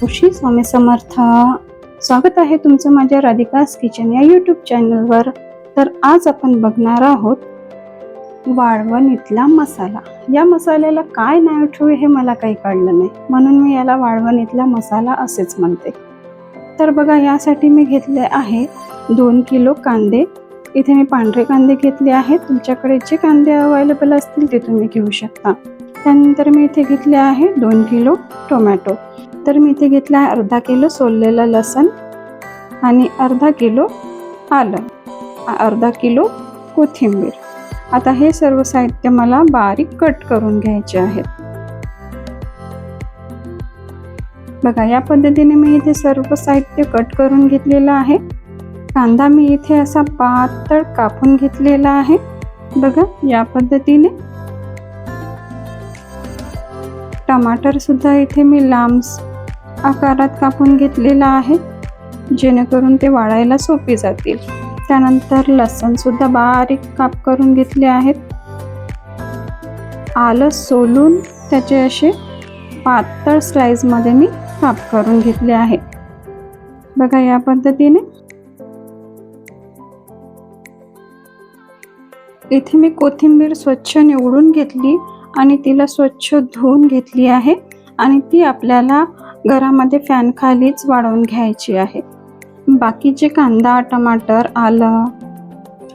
खुशी स्वामी समर्थ. स्वागत आहे तुमचं माझ्या राधिकास किचन या यूट्यूब चॅनलवर तर आज आपण बघणार आहोत वाळवण इथला मसाला. या मसाल्याला काय नाव ठेवू हे मला काही कळलं नाही. म्हणून मी याला वाळवण इथला मसाला असेच म्हणते. तर बघा यासाठी मी घेतले आहे दोन किलो कांदे. इथे मी पांढरे कांदे घेतले आहेत. तुमच्याकडे जे कांदे अवेलेबल असतील ते तुम्ही घेऊ शकता. त्यानंतर मी इथे घेतले आहे दोन किलो टोमॅटो. तर मी इथे घेतला आहे अर्धा किलो सोललेलं लसण आणि अर्धा किलो आलं. अर्धा किलो कोथिंबीर. आता हे सर्व साहित्य मला बारीक कट करून घ्यायचे आहेत बघा या पद्धतीने मी इथे सर्व साहित्य कट करून घेतलेलं आहे. कांदा मी इथे असा पातळ कापून घेतलेला आहे. बघा या पद्धतीने. टमाटर सुद्धा इथे मी लांब आकारात कापून घेतलेला आहे. जेणेकरून ते वाळायला सोपे जातील. त्यानंतर लसणसुद्धा बारीक काप करून घेतले आहेत. आलं सोलून त्याचे असे पातळ स्लाईजमध्ये मी काप करून घेतले आहे. बघा या पद्धतीने. इथे मी कोथिंबीर स्वच्छ निवडून घेतली आणि तिला स्वच्छ धुवून घेतली आहे. आणि ती आपल्याला घरामध्ये फॅन खालीच वाढवून घ्यायची आहे. बाकीचे कांदा टमाटर आलं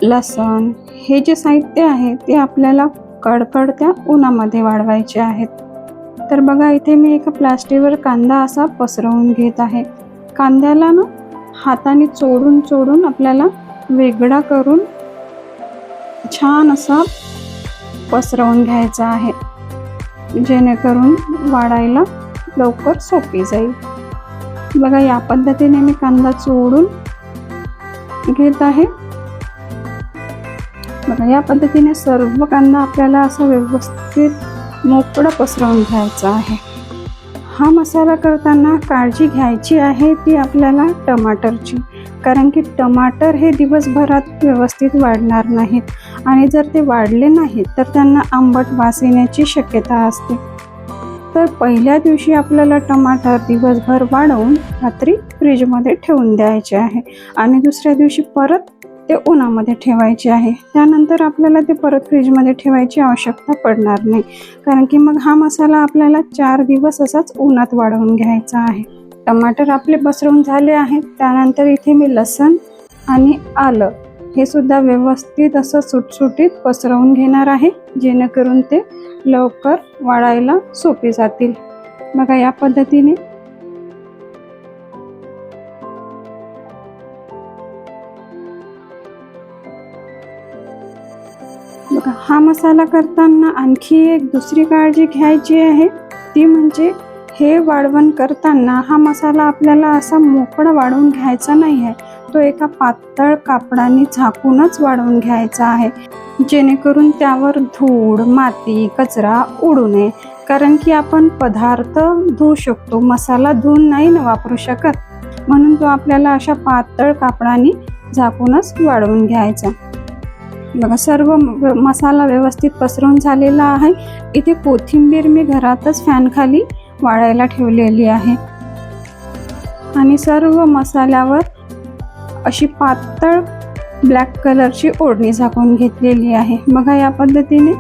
लसण हे जे साहित्य आहे ते आपल्याला कडकडत्या उन्हामध्ये वाढवायचे आहेत. तर बघा इथे मी एका प्लास्टिकवर कांदा असा पसरवून घेत आहे. कांद्याला ना हाताने चोडून चोडून आपल्याला वेगळा करून छान असा पसरवून घ्यायचा आहे. जेणेकरून वाढायला लवकर सोपी जाईल. बघा या पद्धतीने मी कांदा चोडून घेत आहे. बघा या पद्धतीने सर्व कांदा आपल्याला असा व्यवस्थित मोकळं पसरवून घ्यायचा आहे. हा मसाला करताना काळजी घ्यायची आहे ती आपल्याला टमाटरची. कारण की टमाटर हे दिवसभरात व्यवस्थित वाढणार नाहीत. आणि जर ते वाढले नाहीत तर त्यांना आंबट वास येण्याची शक्यता असते. तर पहिल्या दिवशी आपल्याला टमाटर दिवसभर वाढवून रात्री फ्रीजमध्ये ठेवून द्यायचे आहे. आणि दुसऱ्या दिवशी परत ते उन्हामध्ये ठेवायचे आहे. त्यानंतर आपल्याला ते परत फ्रीजमध्ये ठेवायची आवश्यकता पडणार नाही. कारण की मग हा मसाला आपल्याला चार दिवस असाच उन्हात वाढवून घ्यायचा आहे. टमाटर आपले पसरवून झाले आहेत. त्यानंतर इथे मी लसण आणि आलं हे सुद्धा व्यवस्थित असं सुटसुटीत पसरवून घेणार आहे जेणेकरून ते लवकर वाळायला सोपे जातील. बघा या पद्धतीने. बघा हा मसाला करताना आणखी एक दुसरी काळजी घ्यायची आहे. ती म्हणजे हे वाळवण करताना हा मसाला आपल्याला असा मोकळा वाढवून घ्यायचा नाही आहे. तो एका पातळ कापडाने झाकूनच वाढवून घ्यायचा आहे. जेणेकरून त्यावर धूळ माती कचरा उडू नये. कारण की आपण पदार्थ धुवू शकतो मसाला धुवून नाही ना वापरू शकत. म्हणून तो आपल्याला अशा पातळ कापडाने झाकूनच वाढवून घ्यायचा. बघा सर्व मसाला व्यवस्थित पसरवून झालेला आहे. इथे कोथिंबीर मी घरातच फॅनखाली वाळायला ठेवलेली आहे. आणि सर्व मसाल्यावर अशी पातळ ब्लॅक कलरची ओढणी झाकून घेतलेली आहे. बघा या पद्धतीने.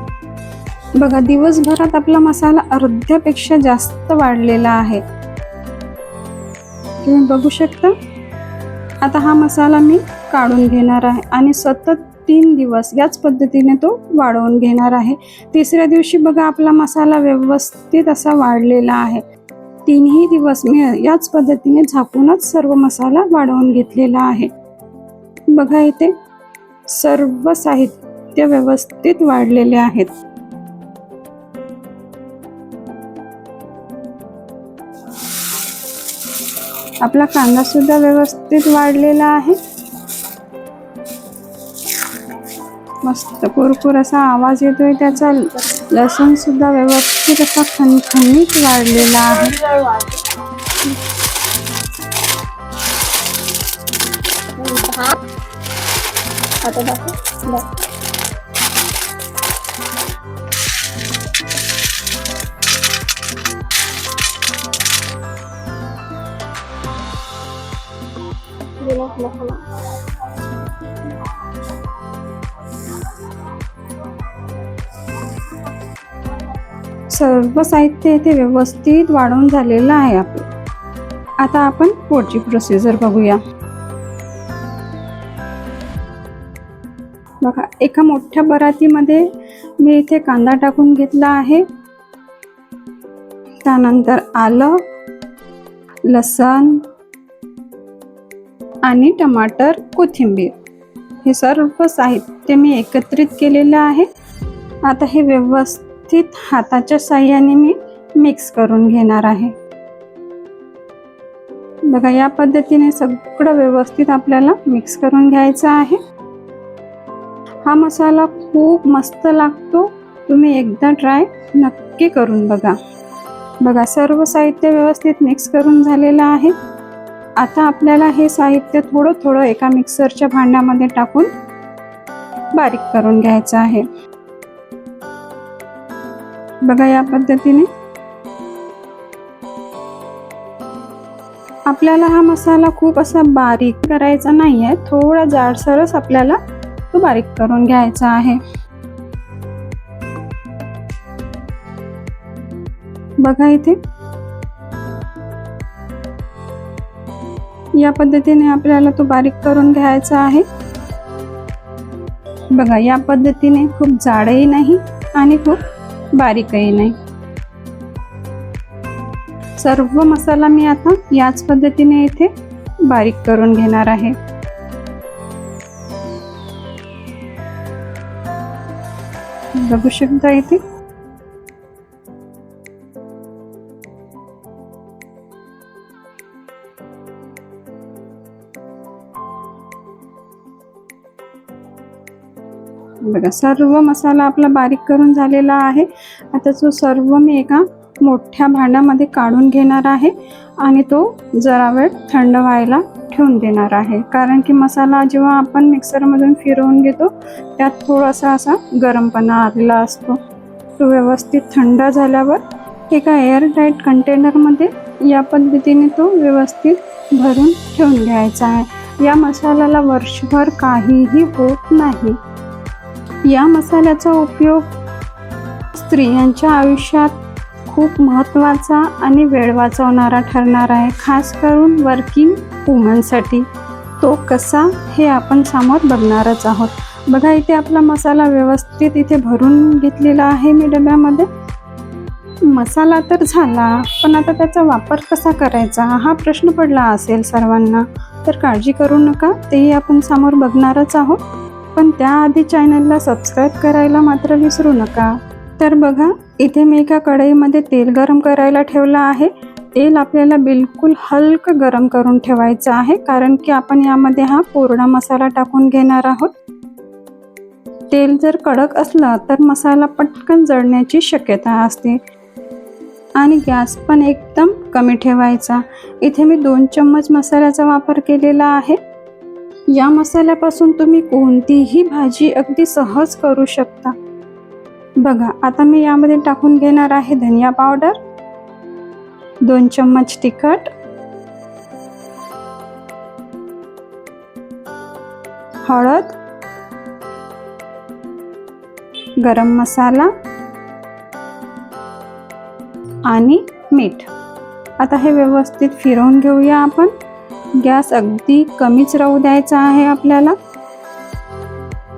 बघा दिवसभरात आपला मसाला अर्ध्यापेक्षा जास्त वाढलेला आहे. तुम्ही बघू शकता. आता हा मसाला मी काढून घेणार आहे आणि सतत तीन दिवस याच पद्धतीने तो वाढवून घेणार आहे. तिसऱ्या दिवशी बघा आपला मसाला व्यवस्थित असा वाढलेला आहे. तीनही दिवस मी याच पद्धतीने झाकूनच सर्व मसाला वाढवून घेतलेला आहे. बघा इथे सर्व साहित्य व्यवस्थित वाढलेले आहेत. आपला कांदा सुद्धा व्यवस्थित वाढलेला आहे. मस्त कुरकुर असा आवाज येतोय त्याचा लसूण सुद्धा व्यवस्थित असा खणखणीत वाढलेला आहे आता दाखव दाखव. सर्व साहित्य इथे व्यवस्थित वाढवून झालेलं आहे आपलं. आता आपण पुढची प्रोसिजर बघूया. बघा एका मोठ्या बरातीमध्ये मी इथे कांदा टाकून घेतला आहे. त्यानंतर आलं लसण आणि टमाटर कोथिंबीर. हे सर्व साहित्य मी एकत्रित केलेलं आहे. आता हे व्यवस्थित हाताच्या साह्याने मी मिक्स करून घेणार आहे. बघा या पद्धतीने सगळं व्यवस्थित आपल्याला मिक्स करून घ्यायचं आहे. हा मसाला खूप मस्त लागतो. तुम्ही एकदा ट्राय नक्की करून बघा. बघा सर्व साहित्य व्यवस्थित मिक्स करून झालेलं आहे. आता आपल्याला हे साहित्य थोडं थोडं एका मिक्सरच्या भांड्यामध्ये टाकून बारीक करून घ्यायचं आहे. बघा या पद्धतीने. आपल्याला हा मसाला खूप असा बारीक करायचा नाही आहे थोडा जाडसरच आपल्याला तो बारीक करून घ्यायचा आहे. बघा इथे. या पद्धतीने आपल्याला तो बारीक करून घ्यायचा आहे. बघा या पद्धतीने खूप जाडही नाही आणि खूप बारीकही नाही. सर्व मसाला मी आता याच पद्धतीने इथे बारीक करून घेणार आहे. बघू शकता इथे बघा सर्व मसाला आपला बारीक करून झालेला आहे. आता तो सर्व मी एका मोठ्या भांड्यामध्ये काढून घेणार आहे आणि तो जरा वेळ थंड व्हायला ठेवून देणार आहे. कारण की मसाला जेव्हा आपण मिक्सरमधून फिरवून घेतो त्यात थोडासा असा गरमपणा आलेला असतो. तो व्यवस्थित थंड झाल्यावर एका एअरटाईट कंटेनरमध्ये या पद्धतीने तो व्यवस्थित भरून ठेवून घ्यायचा आहे. या मसाल्याला वर्षभर काहीही होत नाही. या मसाल्याचा उपयोग स्त्रियांच्या आयुष्यात खूप महत्त्वाचा आणि वेळ वाचवणारा ठरणार आहे. खास करून वर्किंग वुमनसाठी तो कसा हे आपण समोर बघणारच आहोत. बघा इथे आपला मसाला व्यवस्थित इथे भरून घेतलेला आहे मी डब्यामध्ये. मसाला तर झाला पण आता त्याचा वापर कसा करायचा? हा प्रश्न पडला असेल सर्वांना. तर काळजी करू नका तेही आपण समोर बघणारच आहोत. पण त्याआधी चॅनलला सबस्क्राईब करायला मात्र विसरू नका. तर बघा इथे मी एका कढईमध्ये तेल गरम करायला ठेवलं आहे. तेल आपल्याला बिलकुल हलकं गरम करून ठेवायचं आहे कारण की आपण यामध्ये हा कोरडा मसाला टाकून घेणार आहोत. तेल जर कडक असलं तर मसाला पटकन जळण्याची शक्यता असते. आणि गॅस पण एकदम कमी ठेवायचा. इथे मी दोन चम्मच मसाल्याचा वापर केलेला आहे. या मसाल्यापासून तुम्ही कोणतीही भाजी अगदी सहज करू शकता. बघा आता मी यामध्ये टाकून घेणार आहे धनिया पावडर दोन चम्मच तिखट हळद गरम मसाला आणि मीठ. आता हे व्यवस्थित फिरवून घेऊया आपण. गॅस अगदी कमीच राहू द्यायचा आहे आपल्याला.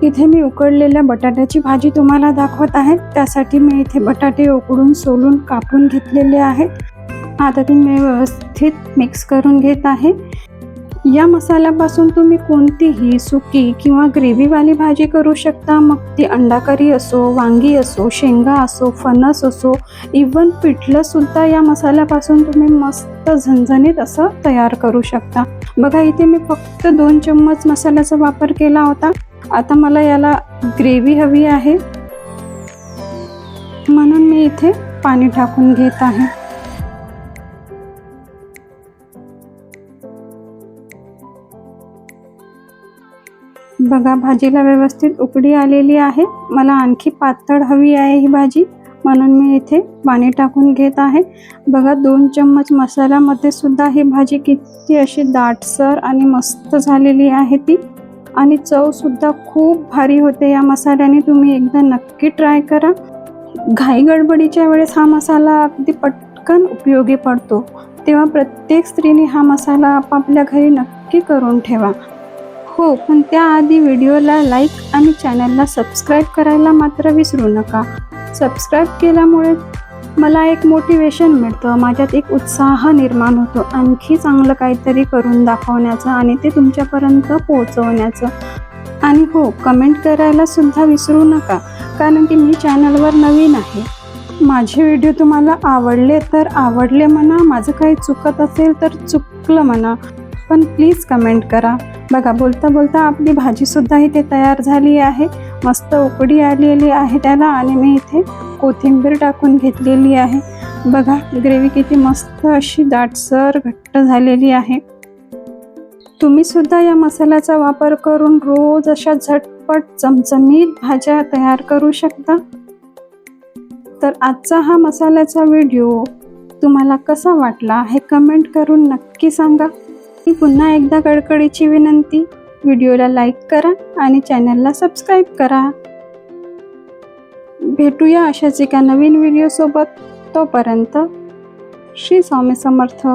इथे मी उकडलेल्या बटाट्याची भाजी तुम्हाला दाखवत आहे. त्यासाठी मी इथे बटाटे उकडून सोलून कापून घेतलेले आहेत. आता ती मी व्यवस्थित मिक्स करून घेत आहे. या मसाल्यापासून तुम्ही कोणतीही सुकी किंवा ग्रेव्हीवाली भाजी करू शकता. मग ती अंडाकरी असो वांगी असो शेंगा असो फणस असो इवन पिठलंसुद्धा या मसाल्यापासून तुम्ही मस्त झणझणीत असं तयार करू शकता. बघा इथे मी फक्त दोन चम्मच मसाल्याचा वापर केला होता. आता मला याला ग्रेव्ही हवी आहे. म्हणून मी इथे पाणी टाकून घेत आहे. बघा भाजीला व्यवस्थित उकडी आलेली आहे. मला आणखी पातळ हवी आहे ही भाजी. म्हणून मी इथे पाणी टाकून घेत आहे. बघा दोन चम्मच मसाल्यामध्ये सुद्धा ही भाजी किती अशी दाटसर आणि मस्त झालेली आहे ती. आणि चवसुद्धा खूप भारी होते या मसाल्याने. तुम्ही एकदा नक्की ट्राय करा. घाई गडबडीच्या वेळेस हा मसाला अगदी पटकन उपयोगी पडतो. तेव्हा प्रत्येक स्त्रीने हा मसाला आपापल्या घरी नक्की करून ठेवा. हो पण त्याआधी व्हिडिओला लाईक आणि चॅनलला सबस्क्राईब करायला मात्र विसरू नका. सबस्क्राईब केल्यामुळे मला एक मोटिवेशन मिळतं माझ्यात एक उत्साह निर्माण होतो आणखी चांगलं काहीतरी करून दाखवण्याचं आणि ते तुमच्यापर्यंत पोहोचवण्याचं. आणि हो कमेंट करायला सुद्धा विसरू नका कारण की मी चॅनलवर नवीन आहे. माझे व्हिडिओ तुम्हाला आवडले तर आवडले म्हणा माझं काही चुकत असेल तर चुकलं म्हणा पण प्लीज कमेंट करा. बघा बोलता बोलता आपली भाजीसुद्धा इथे तयार झाली आहे. मस्त उकडी आलेली आहे त्याला आणि मी इथे कोथिंबीर टाकून घेतलेली आहे. बघा ग्रेव्ही किती मस्त अशी दाटसर घट्ट झालेली आहे. तुम्ही सुद्धा या मसाल्याचा वापर करून रोज अशा झटपट चमचमीत भाज्या तयार करू शकता. तर आजचा हा मसाल्याचा व्हिडिओ तुम्हाला कसा वाटला हे कमेंट करून नक्की सांगा. ही पुन्हा एकदा कडकडीची विनंती व्हिडिओला लाईक करा आणि चॅनलला सबस्क्राईब करा. भेटूया अशाच एका नवीन व्हिडिओसोबत. तोपर्यंत श्री स्वामी समर्थ.